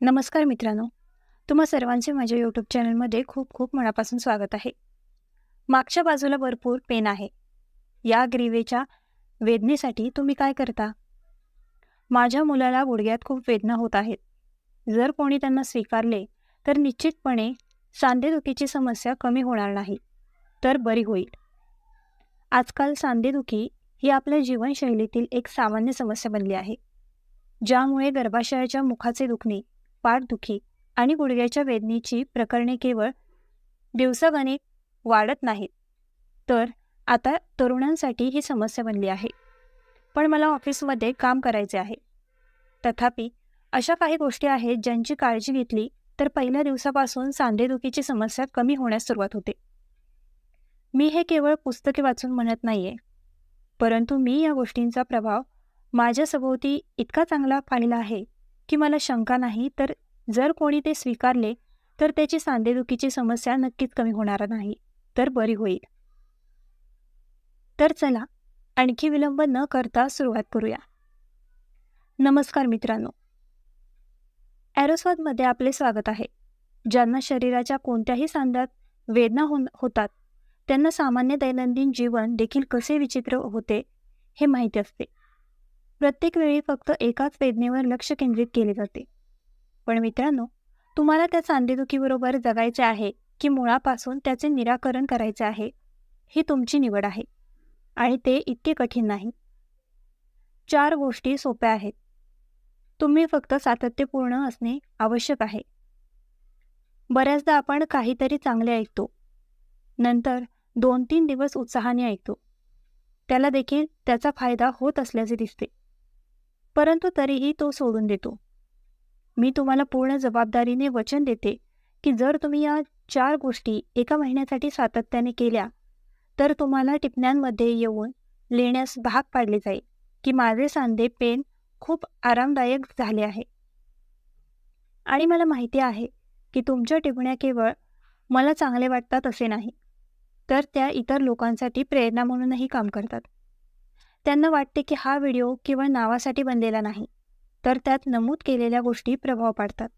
नमस्कार मित्रांनो. तुम्हा सर्वांचे माझ्या यूट्यूब चॅनलमध्ये खूप खूप मनापासून स्वागत आहे. मागच्या बाजूला भरपूर पेन आहे. या ग्रीवेच्या वेदनेसाठी तुम्ही काय करता? माझ्या मुलाला गुडघ्यात खूप वेदना होत आहेत. जर कोणी त्यांना स्वीकारले तर निश्चितपणे सांधेदुखीची समस्या कमी होणार नाही तर बरी होईल. आजकाल सांधेदुखी ही आपल्या जीवनशैलीतील एक सामान्य समस्या बनली आहे ज्यामुळे गर्भाशयाच्या मुखाचे दुखणे पाठदुखी आणि गुडघ्याच्या वेदनेची प्रकरणे केवळ दिवसागणे वाढत नाहीत. तर आता तरुणांसाठी ही समस्या बनली आहे. पण मला ऑफिसमध्ये काम करायचे आहे. तथापि अशा काही गोष्टी आहेत ज्यांची काळजी घेतली तर पहिल्या दिवसापासून सांधेदुखीची समस्या कमी होण्यास सुरुवात होते. मी हे केवळ पुस्तके वाचून म्हणत नाहीये. परंतु मी या गोष्टींचा प्रभाव माझ्या सभोवती इतका चांगला पाहिला आहे की मला शंका नाही तर जर कोणी ते स्वीकारले तर त्याची सांधेदुखीची समस्या नक्कीच कमी होणार नाही तर बरी होईल. तर चला आणखी विलंब न करता सुरुवात करूया. नमस्कार मित्रांनो. ॲरोस्वादमध्ये आपले स्वागत आहे. ज्यांना शरीराच्या कोणत्याही सांध्यात वेदना हो होतात त्यांना सामान्य दैनंदिन जीवन देखील कसे विचित्र होते हे माहिती असते. प्रत्येक वेळी फक्त एकाच वेदनेवर लक्ष केंद्रित केले जाते. पण मित्रांनो तुम्हाला त्या सांधेदुखीबरोबर जगायचे आहे की मुळापासून त्याचे निराकरण करायचे आहे ही तुमची निवड आहे. आणि ते इतके कठीण नाही. चार गोष्टी सोप्या आहेत. तुम्ही फक्त सातत्यपूर्ण असणे आवश्यक आहे. बऱ्याचदा आपण काहीतरी चांगले ऐकतो. नंतर दोन तीन दिवस उत्साहाने ऐकतो. त्याला देखील त्याचा फायदा होत असल्याचे दिसते. परंतु तरीही तो सोडून देतो. मी तुम्हाला पूर्ण जबाबदारीने वचन देते की जर तुम्ही या चार गोष्टी एका महिन्यासाठी सातत्याने केल्या तर तुम्हाला टिपण्यांमध्ये येऊन लेण्यास भाग पाडले जाईल की माझे सांधे पेन खूप आरामदायक झाले आहे. आणि मला माहिती आहे की तुमच्या टिपण्या केवळ मला चांगले वाटतात असे नाही तर त्या इतर लोकांसाठी प्रेरणा म्हणूनही काम करतात. त्यांना वाटते की हा व्हिडिओ केवळ नावासाठी बनलेला नाही तर त्यात नमूद केलेल्या गोष्टी प्रभाव पाडतात.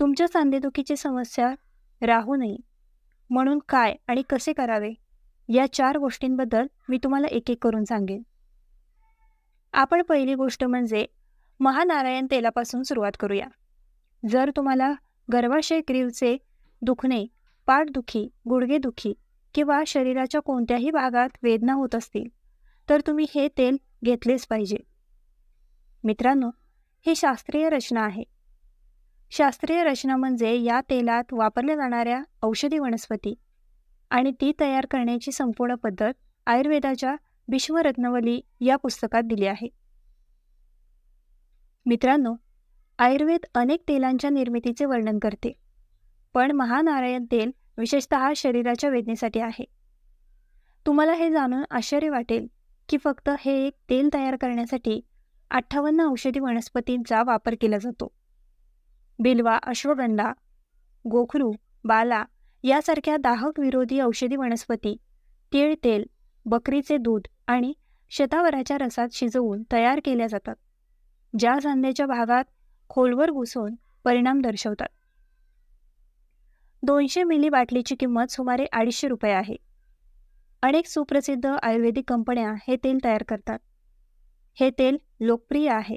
तुमच्या सांधेदुखीची समस्या राहू नये. म्हणून काय आणि कसे करावे? या चार गोष्टींबद्दल मी तुम्हाला एक एक करून सांगेन. आपण पहिली गोष्ट म्हणजे महानारायण तेलापासून सुरुवात करूया. जर तुम्हाला गर्भाशय ग्रीवचे दुखणे पाठदुखी गुडघेदुखी किंवा शरीराच्या कोणत्याही भागात वेदना होत असतील तर तुम्ही हे तेल घेतलेच पाहिजे. मित्रांनो ही शास्त्रीय रचना आहे. शास्त्रीय रचना म्हणजे या तेलात वापरल्या जाणाऱ्या औषधी वनस्पती आणि ती तयार करण्याची संपूर्ण पद्धत आयुर्वेदाच्या विश्वरत्नवली या पुस्तकात दिली आहे. मित्रांनो आयुर्वेद अनेक तेलांच्या निर्मितीचे वर्णन करते पण महानारायण तेल विशेषतः शरीराच्या वेदनेसाठी आहे. तुम्हाला हे जाणून आश्चर्य वाटेल की फक्त हे एक तेल तयार करण्यासाठी अठ्ठावन्न औषधी वनस्पतींचा वापर केला जातो. बिलवा अश्वगंधा गोखरू बाला यासारख्या दाहक विरोधी औषधी वनस्पती तीळ तेल बकरीचे दूध आणि शतावराच्या रसात शिजवून तयार केल्या जातात ज्या सांध्याच्या भागात खोलवर घुसून परिणाम दर्शवतात. दोनशे मिली बाटलीची किंमत सुमारे अडीचशे रुपये आहे. अनेक सुप्रसिद्ध आयुर्वेदिक कंपन्या हे तेल तयार करतात. हे तेल लोकप्रिय आहे.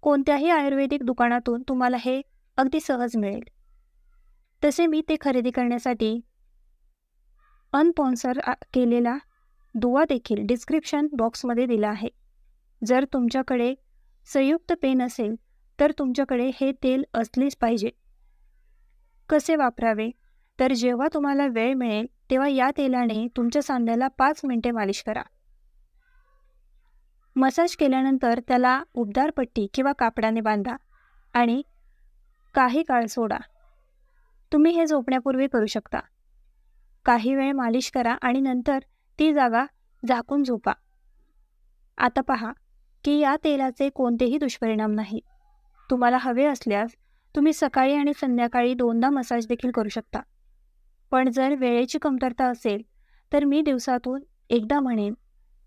कोणत्याही आयुर्वेदिक दुकानातून तुम्हाला हे अगदी सहज मिळेल. तसे मी ते खरेदी करण्यासाठी अनपॉन्सर केलेला दुवा देखील डिस्क्रिप्शन बॉक्समध्ये दिला आहे. जर तुमच्याकडे संयुक्त पेन असेल तर तुमच्याकडे हे तेल असलेच पाहिजे. कसे वापरावे? तर जेव्हा तुम्हाला वेळ मिळेल तेव्हा या तेलाने तुमच्या सांध्याला पाच मिनिटे मालिश करा. मसाज केल्यानंतर त्याला उबदार पट्टी किंवा कापडाने बांधा आणि काही काळ सोडा. तुम्ही हे झोपण्यापूर्वी करू शकता. काही वेळ मालिश करा आणि नंतर ती जागा झाकून झोपा. आता पहा की या तेलाचे कोणतेही दुष्परिणाम नाही. तुम्हाला हवे असल्यास तुम्ही सकाळी आणि संध्याकाळी दोनदा मसाज देखील करू शकता. पण जर वेळेची कमतरता असेल तर मी दिवसातून एकदा म्हणेन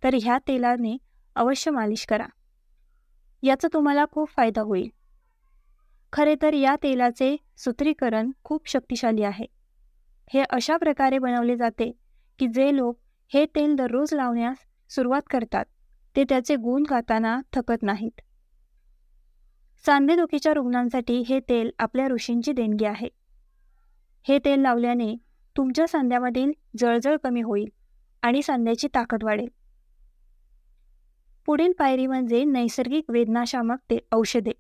तर ह्या तेलाने अवश्य मालिश करा. याचा तुम्हाला खूप फायदा होईल. खरे तर या तेलाचे सूत्रीकरण खूप शक्तिशाली आहे. हे अशा प्रकारे बनवले जाते की जे लोक हे तेल दररोज लावण्यास सुरुवात करतात ते त्याचे गुण गाताना थकत नाहीत. सांधेदुखीच्या रुग्णांसाठी हे तेल आपल्या ऋषींची देणगी आहे. हे तेल लावल्याने तुमच्या सांध्यामधील जळजळ कमी होईल आणि सांध्याची ताकद वाढेल. पुढील पायरी म्हणजे नैसर्गिक वेदनाशामक ते औषधे.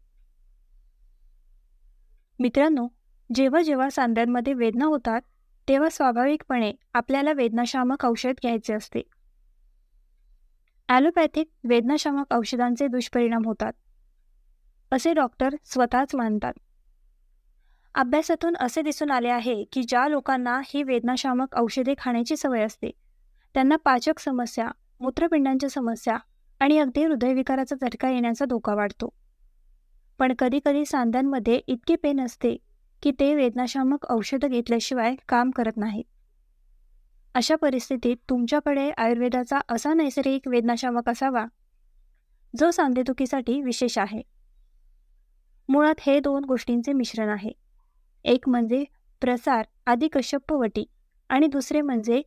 मित्रांनो जेव्हा जेव्हा सांध्यांमध्ये वेदना होतात तेव्हा स्वाभाविकपणे आपल्याला वेदनाशामक औषध घ्यायचे असते. ॲलोपॅथिक वेदनाशामक औषधांचे दुष्परिणाम होतात. असे डॉक्टर स्वतःच मानतात. अभ्यासातून असे दिसून आले आहे की ज्या लोकांना ही वेदनाशामक औषधे खाण्याची सवय असते त्यांना पाचक समस्या मूत्रपिंडांच्या समस्या आणि अगदी हृदयविकाराचा झटका येण्याचा धोका वाढतो. पण कधीकधी सांध्यांमध्ये इतके पेन असते की ते वेदनाशामक औषधं घेतल्याशिवाय काम करत नाहीत. अशा परिस्थितीत तुमच्याकडे आयुर्वेदाचा असा नैसर्गिक वेदनाशामक असावा जो सांधेदुखीसाठी विशेष आहे. मुळात हे दोन गोष्टींचे मिश्रण आहे. एक म्हणजे प्रसार आदी कश्यपवटी आणि दुसरे म्हणजे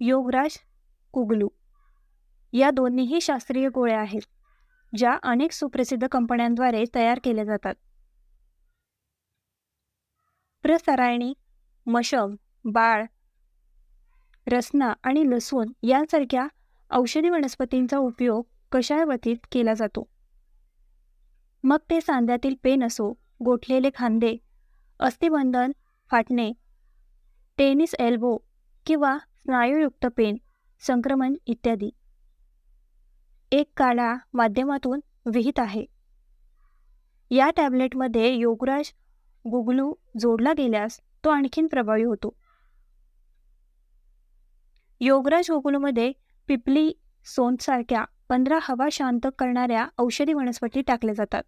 योगराज कुगलू. या दोन्हीही शास्त्रीय गोळ्या आहेत ज्या अनेक सुप्रसिद्ध कंपन्यांद्वारे तयार केल्या जातात. प्रसारायणी मशम बाळ रसना आणि लसूण यांसारख्या औषधी वनस्पतींचा उपयोग कशावतीत केला जातो. मग ते सांध्यातील पेन असो गोठलेले खांदे अस्थिबंधन फाटणे टेनिस एल्बो किंवा स्नायूयुक्त पेन संक्रमण इत्यादी. एक काळा माध्यमातून विहित आहे. या टॅबलेटमध्ये योगराज गुगलू जोडला गेल्यास तो आणखीन प्रभावी होतो. योगराज गुगलूमध्ये पिपली सोनसारख्या पंधरा हवा शांत करणाऱ्या औषधी वनस्पती टाकल्या जातात.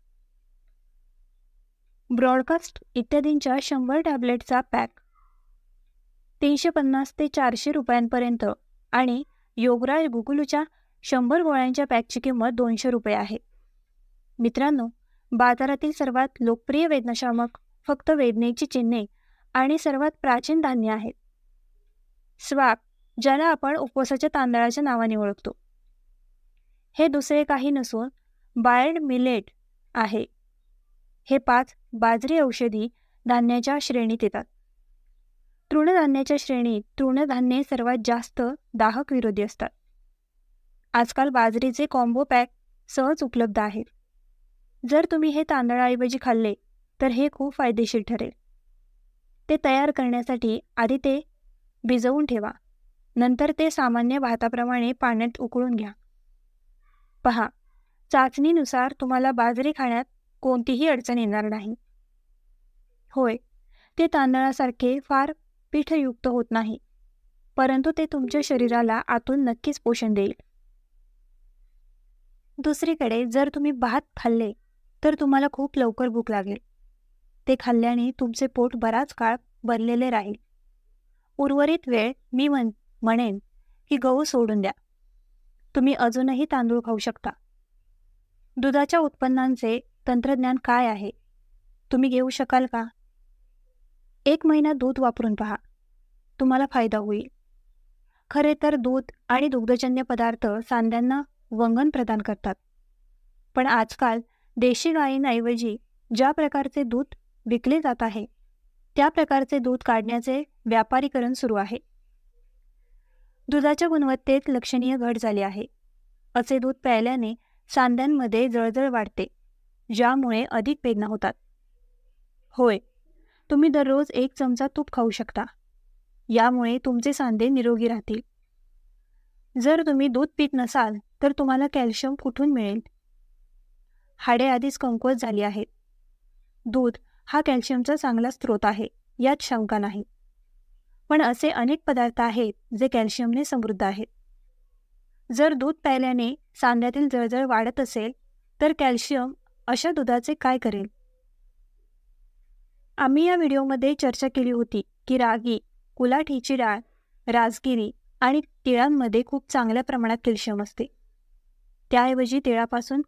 ब्रॉडकास्ट इत्यादींच्या शंभर टॅबलेटचा पॅक. तीनशे पन्नास ते चारशे रुपयांपर्यंत आणि योगराज गुगलूच्या शंभर गोळ्यांच्या पॅकची किंमत दोनशे रुपये आहे. मित्रांनो बाजारातील सर्वात लोकप्रिय वेदनाशामक फक्त वेदनेची चिन्हे आणि सर्वात प्राचीन धान्य आहेत. स्वाक ज्याला आपण उपवासाच्या तांदळाच्या नावाने ओळखतो. हे दुसरे काही नसून बायर्ड मिलेट आहे. हे पाच बाजरी औषधी धान्याच्या श्रेणीत येतात. तृणधान्याच्या श्रेणीत तृणधान्ये सर्वात जास्त दाहक विरोधी असतात. आजकाल बाजरीचे कॉम्बो पॅक सहज उपलब्ध आहेत. जर तुम्ही हे तांदळाऐवजी खाल्ले तर हे खूप फायदेशीर ठरेल. ते तयार करण्यासाठी आधी ते भिजवून ठेवा. नंतर ते सामान्य भाताप्रमाणे पाण्यात उकळून घ्या. पहा चाचणीनुसार तुम्हाला बाजरी खाण्यात कोणतीही अडचण येणार नाही. होय ते तांदळासारखे फार पीठयुक्त होत नाही परंतु ते तुमच्या शरीराला आतून नक्कीच पोषण देईल. दुसरीकडे जर तुम्ही भात खाल्ले तर तुम्हाला खूप लवकर भूक लागेल. ते खाल्ल्याने तुमचे पोट बराच काळ भरलेले राहील. उर्वरित वेळ मी म्हण म्हणेन की गहू सोडून द्या. तुम्ही अजूनही तांदूळ खाऊ शकता. दुधाच्या उत्पन्नांचे तंत्रज्ञान काय आहे? तुम्ही घेऊ शकाल का? एक महिना दूध वापरून पहा. तुम्हाला फायदा होईल. खरे तर दूध आणि दुग्धजन्य पदार्थ सांध्यांना वंगण प्रदान करतात. पण आजकाल देशी गायींऐवजी ज्या प्रकारचे दूध विकले जात आहे त्या प्रकारचे दूध काढण्याचे व्यापारीकरण सुरू आहे. दुधाच्या गुणवत्तेत लक्षणीय घट झाली आहे. असे दूध प्यायल्याने सांध्यांमध्ये जळजळ वाढते. ज्यामुळे अधिक वेदना होतात. होय तुम्ही दररोज एक चमचा तूप खाऊ शकता. यामुळे तुमचे सांधे निरोगी राहतील. जर तुम्ही दूध पीत नसाल तर तुम्हाला कॅल्शियम कुठून मिळेल? हाडे आधीच कमकुवत झाली आहेत. दूध हा कॅल्शियमचा चांगला स्रोत आहे यात शंका नाही. पण असे अनेक पदार्थ आहेत जे कॅल्शियमने समृद्ध आहेत. जर दूध प्यायल्याने सांध्यातील जळजळ वाढत असेल तर कॅल्शियम अशा दुधाचे काय करेल? आम्ही या व्हिडिओमध्ये चर्चा केली होती की रागी कुलाठीची डाळ राजगिरी आणि तिळांमध्ये खूप चांगल्या प्रमाणात कॅल्शियम असते. त्याऐवजी तिळापासून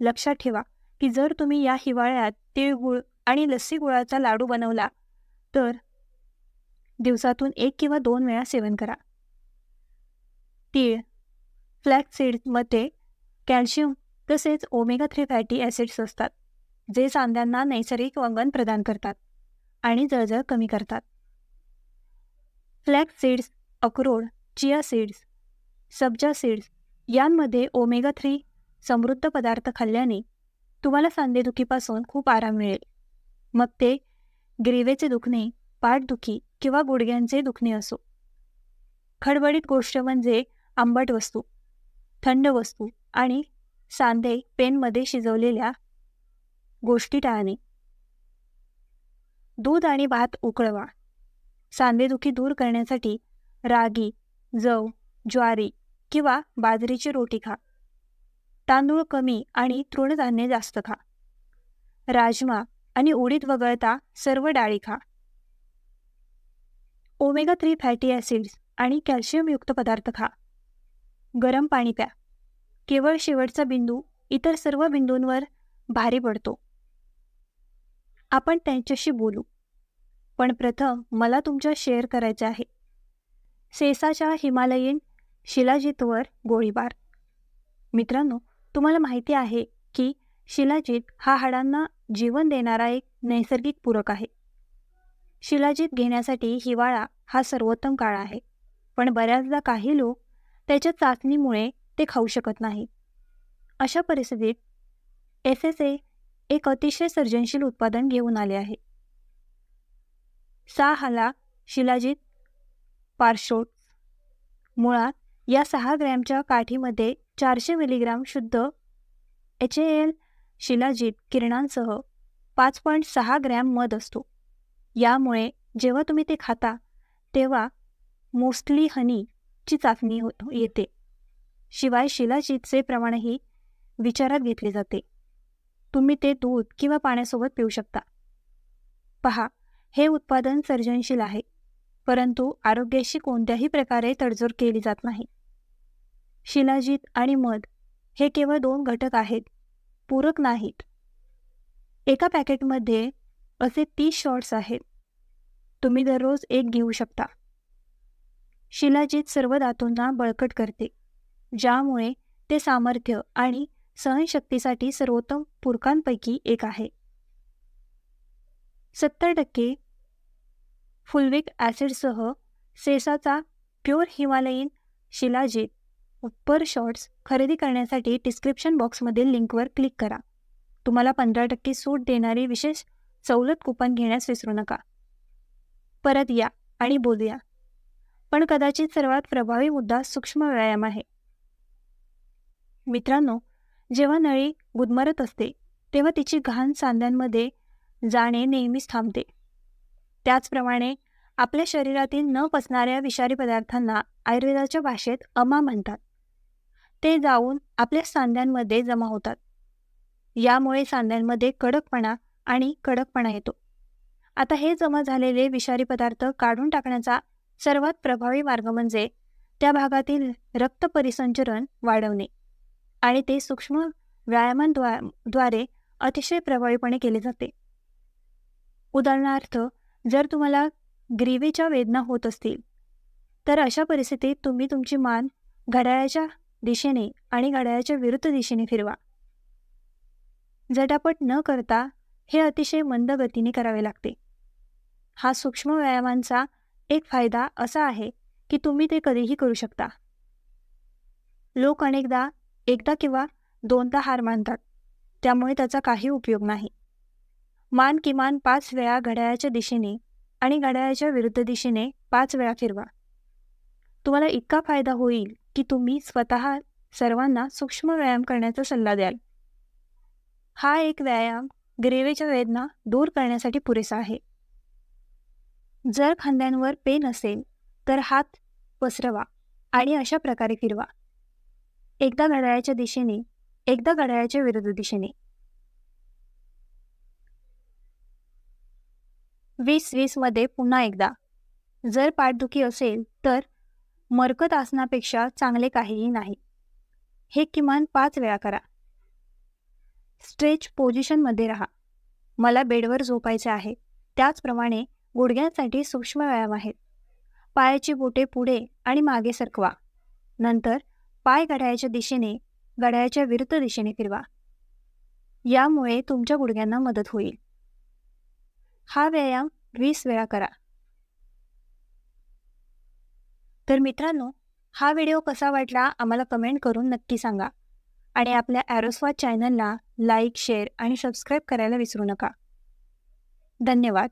लक्षात ठेवा की जर तुम्ही या हिवाळ्यात तिळगुळ आणि लस्सी गुळाचा लाडू बनवला तर दिवसातून एक किंवा दोन वेळा सेवन करा. तीळ फ्लॅक्स कॅल्शियम तसेच ओमेगा थ्री फॅटी ॲसिड्स असतात जे सांध्यांना नैसर्गिक वंगण प्रदान करतात आणि जळजळ कमी करतात. फ्लॅक्स सीड्स अक्रोड चिया सीड्स सब्जा सीड्स यांमध्ये ओमेगा थ्री समृद्ध पदार्थ खाल्ल्याने तुम्हाला सांधेदुखीपासून खूप आराम मिळेल. मग ते ग्रीवेचे दुखणे पाठदुखी किंवा गुडघ्यांचे दुखणे असो. खडबडीत गोष्ट म्हणजे आंबट वस्तू थंड वस्तू आणि सांधे पेनमध्ये शिजवलेल्या गोष्टी टाळणे. दूध आणि भात उकळवा. सांधेदुखी दूर करण्यासाठी रागी जव ज्वारी किंवा बाजरीची रोटी खा. तांदूळ कमी आणि तृणधान्य जास्त खा. राजमा आणि उडीद वगळता सर्व डाळी खा. ओमेगा थ्री फॅटी ॲसिड्स आणि कॅल्शियमयुक्त पदार्थ खा. गरम पाणी प्या. केवळ शेवटचा बिंदू इतर सर्व बिंदूंवर भारी पडतो. आपण त्यांच्याशी बोलू. पण प्रथम मला तुमच्या शेअर करायचे आहे. सेसाच्या हिमालयीन शिलाजीतवर गोळीबार. मित्रांनो तुम्हाला माहिती आहे की शिलाजीत हा हाडांना जीवन देणारा एक नैसर्गिक पूरक आहे. शिलाजीत घेण्यासाठी हिवाळा हा सर्वोत्तम काळ आहे. पण बऱ्याचदा काही लोक त्याच्या चाचणीमुळे ते खाऊ शकत नाही अशा परिस्थितीत एस एस ए एक अतिशय सर्जनशील उत्पादन घेऊन आले आहे. हाला शिलाजित पार्शोट मुळात या सहा ग्रॅमच्या काठीमध्ये चारशे मिलीग्राम शुद्ध एच ए एल शिलाजित किरणांसह पाच पॉईंट सहा ग्रॅम मध असतो. यामुळे जेव्हा तुम्ही ते खाता तेव्हा मोस्टली हनीची चाचणी हो येते. शिवाय शिलाजीतचे प्रमाणही विचारात घेतले जाते. तुम्ही ते दूध किंवा पाण्यासोबत पिऊ शकता. पहा हे उत्पादन सर्जनशील आहे परंतु आरोग्याशी कोणत्याही प्रकारे तडजोड केली जात नाही. शिलाजीत आणि मध हे केवळ दोन घटक आहेत पूरक नाहीत. एका पॅकेटमध्ये असे तीस शॉट्स आहेत. तुम्ही दररोज एक घेऊ शकता. शिलाजीत सर्व धातूंना बळकट करते. ज्यामुळे ते सामर्थ्य आणि सहनशक्तीसाठी सर्वोत्तम पूरकांपैकी एक आहे. सत्तर टक्के फुलविक ॲसिडसह सेसाचा प्युअर हिमालयीन शिलाजीत उप्पर शॉर्ट्स खरेदी करण्यासाठी डिस्क्रिप्शन बॉक्समधील लिंकवर क्लिक करा. तुम्हाला पंधरा टक्के सूट देणारी विशेष सवलत कुपन घेण्यास विसरू नका. परत या आणि बोलूया. पण कदाचित सर्वात प्रभावी मुद्दा सूक्ष्म व्यायाम आहे. मित्रांनो जेव्हा नळी गुदमरत असते तेव्हा तिची घाण सांध्यांमध्ये जाणे नेहमीच थांबते. त्याचप्रमाणे आपल्या शरीरातील न पचणाऱ्या विषारी पदार्थांना आयुर्वेदाच्या भाषेत अमा म्हणतात. ते जाऊन आपल्या सांध्यांमध्ये जमा होतात. यामुळे सांध्यांमध्ये कडकपणा आणि कडकपणा येतो. आता हे जमा झालेले विषारी पदार्थ काढून टाकण्याचा सर्वात प्रभावी मार्ग म्हणजे त्या भागातील रक्त परिसंचरण वाढवणे. आणि ते सूक्ष्म व्यायामांद्वारे अतिशय प्रभावीपणे केले जाते. उदाहरणार्थ जर तुम्हाला ग्रीवेच्या वेदना होत असतील तर अशा परिस्थितीत तुम्ही तुमची मान घड्याळाच्या दिशेने आणि घड्याळाच्या विरुद्ध दिशेने फिरवा. झटापट न करता हे अतिशय मंद गतीने करावे लागते. हा सूक्ष्म व्यायामांचा एक फायदा असा आहे की तुम्ही ते कधीही करू शकता. लोक अनेकदा एकदा किंवा दोनदा हार मानतात. त्यामुळे त्याचा काही उपयोग नाही. मान किमान पाच वेळा घड्याळाच्या दिशेने आणि घड्याळाच्या विरुद्ध दिशेने पाच वेळा फिरवा. तुम्हाला इतका फायदा होईल की तुम्ही स्वतः सर्वांना सूक्ष्म व्यायाम करण्याचा सल्ला द्याल. हा एक व्यायाम ग्रेवेच्या वेदना दूर करण्यासाठी पुरेसा आहे. जर खांद्यांवर पेन असेल तर हात पसरवा आणि अशा प्रकारे फिरवा. एकदा घड्याळाच्या दिशेने एकदा घड्याळाच्या विरुद्ध दिशेने. वीस वीसमध्ये पुन्हा एकदा. जर पाठदुखी असेल तर मरकत आसनापेक्षा चांगले काहीही नाही. हे किमान पाच वेळा करा. स्ट्रेच पोझिशनमध्ये राहा. मला बेडवर झोपायचे आहे. त्याचप्रमाणे गुडघ्यांसाठी सूक्ष्म व्यायाम आहेत पायाची बोटे पुढे आणि मागे सरकवा. नंतर पाय घड्याळ्याच्या दिशेने घड्याळ्याच्या विरुद्ध दिशेने फिरवा. यामुळे तुमच्या गुडघ्यांना मदत होईल. हा व्यायाम वीस वेळा करा. तर मित्रांनो हा व्हिडिओ कसा वाटला आम्हाला कमेंट करून नक्की सांगा. आणि आपल्या ॲरोस्वाद चॅनलला लाईक शेअर आणि सबस्क्राईब करायला विसरू नका. धन्यवाद.